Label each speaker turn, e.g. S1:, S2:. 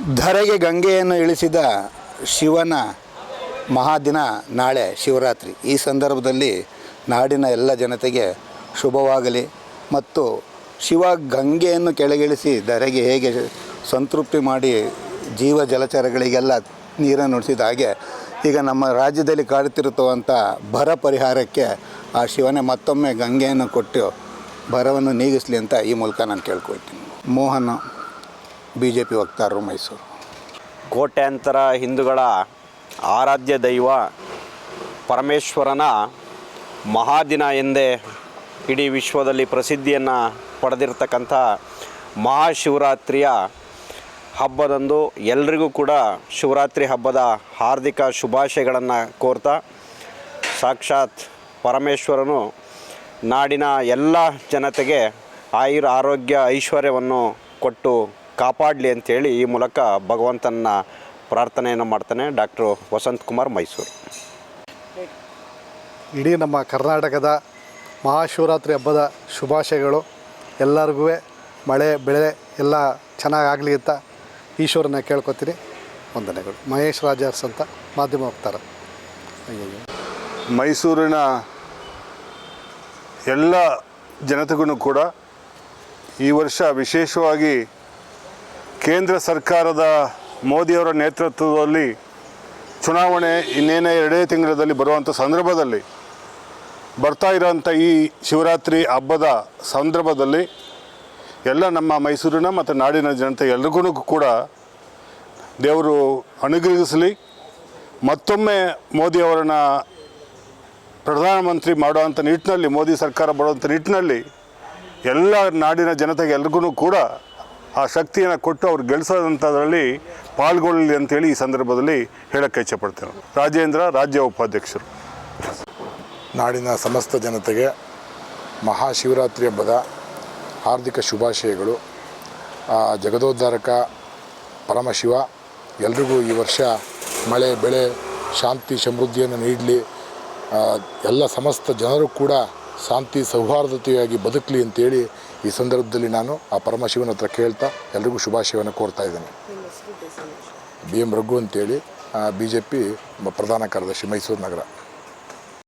S1: ಧರೆಗೆ ಗಂಗೆಯನ್ನು ಇಳಿಸಿದ ಶಿವನ ಮಹಾದಿನ ನಾಳೆ ಶಿವರಾತ್ರಿ. ಈ ಸಂದರ್ಭದಲ್ಲಿ ನಾಡಿನ ಎಲ್ಲ ಜನತೆಗೆ ಶುಭವಾಗಲಿ ಮತ್ತು ಶಿವ ಗಂಗೆಯನ್ನು ಕೆಳಗಿಳಿಸಿ ಧರೆಗೆ ಹೇಗೆ ಸಂತೃಪ್ತಿ ಮಾಡಿ ಜೀವ ಜಲಚರಗಳಿಗೆಲ್ಲ ನೀರನ್ನು ಉಣಿಸಿದ ಹಾಗೆ ಈಗ ನಮ್ಮ ರಾಜ್ಯದಲ್ಲಿ ಕಾಡುತ್ತಿರುತ್ತವಂಥ ಬರ ಪರಿಹಾರಕ್ಕೆ ಆ ಶಿವನೇ ಮತ್ತೊಮ್ಮೆ ಗಂಗೆಯನ್ನು ಕೊಟ್ಟು ಬರವನ್ನು ನೀಗಿಸಲಿ ಅಂತ ಈ ಮೂಲಕ ನಾನು ಕೇಳ್ಕೊಳ್ತೀನಿ. ಮೋಹನ್ ಬಿ ಜೆ ಪಿ ವಕ್ತಾರರು ಮೈಸೂರು.
S2: ಕೋಟ್ಯಾಂತರ ಹಿಂದೂಗಳ ಆರಾಧ್ಯ ದೈವ ಪರಮೇಶ್ವರನ ಮಹಾದಿನ ಎಂದೇ ಇಡೀ ವಿಶ್ವದಲ್ಲಿ ಪ್ರಸಿದ್ಧಿಯನ್ನು ಪಡೆದಿರತಕ್ಕಂಥ ಮಹಾಶಿವರಾತ್ರಿಯ ಹಬ್ಬದಂದು ಎಲ್ರಿಗೂ ಕೂಡ ಶಿವರಾತ್ರಿ ಹಬ್ಬದ ಹಾರ್ದಿಕ ಶುಭಾಶಯಗಳನ್ನು ಕೋರ್ತಾ ಸಾಕ್ಷಾತ್ ಪರಮೇಶ್ವರನು ನಾಡಿನ ಎಲ್ಲ ಜನತೆಗೆ ಆಯುರ ಆರೋಗ್ಯ ಐಶ್ವರ್ಯವನ್ನು ಕೊಟ್ಟು ಕಾಪಾಡಲಿ ಅಂತೇಳಿ ಈ ಮೂಲಕ ಭಗವಂತನ ಪ್ರಾರ್ಥನೆಯನ್ನು ಮಾಡ್ತಾನೆ ಡಾಕ್ಟ್ರು ವಸಂತ್ ಕುಮಾರ್ ಮೈಸೂರು.
S3: ಇಡೀ ನಮ್ಮ ಕರ್ನಾಟಕದ ಮಹಾಶಿವರಾತ್ರಿ ಹಬ್ಬದ ಶುಭಾಶಯಗಳು. ಎಲ್ಲರಿಗೂ ಮಳೆ ಬೆಳೆ ಎಲ್ಲ ಚೆನ್ನಾಗಾಗಲಿ ಅಂತ ಈಶ್ವರನ ಕೇಳ್ಕೊತೀನಿ. ವಂದನೆಗಳು. ಮಹೇಶ್ ರಾಜರ್ಸ್ ಅಂತ ಮಾಧ್ಯಮ ಹೋಗ್ತಾರೆ
S4: ಮೈಸೂರಿನ ಎಲ್ಲ ಜನತೆಗೂ ಕೂಡ ಈ ವರ್ಷ ವಿಶೇಷವಾಗಿ ಕೇಂದ್ರ ಸರ್ಕಾರದ ಮೋದಿಯವರ ನೇತೃತ್ವದಲ್ಲಿ ಚುನಾವಣೆ ಇನ್ನೇನೇ ಎರಡೇ ತಿಂಗಳಲ್ಲಿ ಬರುವಂಥ ಸಂದರ್ಭದಲ್ಲಿ ಬರ್ತಾ ಇರೋಂಥ ಈ ಶಿವರಾತ್ರಿ ಹಬ್ಬದ ಸಂದರ್ಭದಲ್ಲಿ ಎಲ್ಲ ನಮ್ಮ ಮೈಸೂರಿನ ಮತ್ತು ನಾಡಿನ ಜನತೆ ಎಲ್ರಿಗೂ ಕೂಡ ದೇವರು ಅನುಗ್ರಹಿಸಲಿ. ಮತ್ತೊಮ್ಮೆ ಮೋದಿಯವರನ್ನ ಪ್ರಧಾನಮಂತ್ರಿ ಮಾಡುವಂಥ ನಿಟ್ಟಿನಲ್ಲಿ, ಮೋದಿ ಸರ್ಕಾರ ಬರುವಂಥ ನಿಟ್ಟಿನಲ್ಲಿ ಎಲ್ಲ ನಾಡಿನ ಜನತೆಗೆ ಎಲ್ರಿಗೂ ಕೂಡ ಆ ಶಕ್ತಿಯನ್ನು ಕೊಟ್ಟು ಅವ್ರು ಗೆಲ್ಲಿಸೋದಂಥದ್ರಲ್ಲಿ ಪಾಲ್ಗೊಳ್ಳಲಿ ಅಂತೇಳಿ ಈ ಸಂದರ್ಭದಲ್ಲಿ ಹೇಳಕ್ಕೆ ಇಚ್ಛೆಪಡ್ತೇನೆ. ರಾಜೇಂದ್ರ, ರಾಜ್ಯ ಉಪಾಧ್ಯಕ್ಷರು.
S5: ನಾಡಿನ ಸಮಸ್ತ ಜನತೆಗೆ ಮಹಾಶಿವರಾತ್ರಿ ಹಬ್ಬದ ಹಾರ್ದಿಕ ಶುಭಾಶಯಗಳು. ಜಗದೋದ್ಧಾರಕ ಪರಮಶಿವ, ಎಲ್ರಿಗೂ ಈ ವರ್ಷ ಮಳೆ, ಬೆಳೆ, ಶಾಂತಿ, ಸಮೃದ್ಧಿಯನ್ನು ನೀಡಲಿ. ಎಲ್ಲ ಸಮಸ್ತ ಜನರು ಕೂಡ ಶಾಂತಿ ಸೌಹಾರ್ದತೆಯಾಗಿ ಬದುಕಲಿ ಅಂತೇಳಿ ಈ ಸಂದರ್ಭದಲ್ಲಿ ನಾನು ಆ ಪರಮಶಿವನ ಹತ್ರ ಕೇಳ್ತಾ ಎಲ್ರಿಗೂ ಶುಭಾಶಯವನ್ನು ಕೋರ್ತಾ ಇದ್ದೇನೆ. ಬಿ ಎಂ ರಘು ಅಂತೇಳಿ ಬಿ ಜೆ ಪಿ ಪ್ರಧಾನ ಕಾರ್ಯದರ್ಶಿ ಮೈಸೂರು ನಗರ.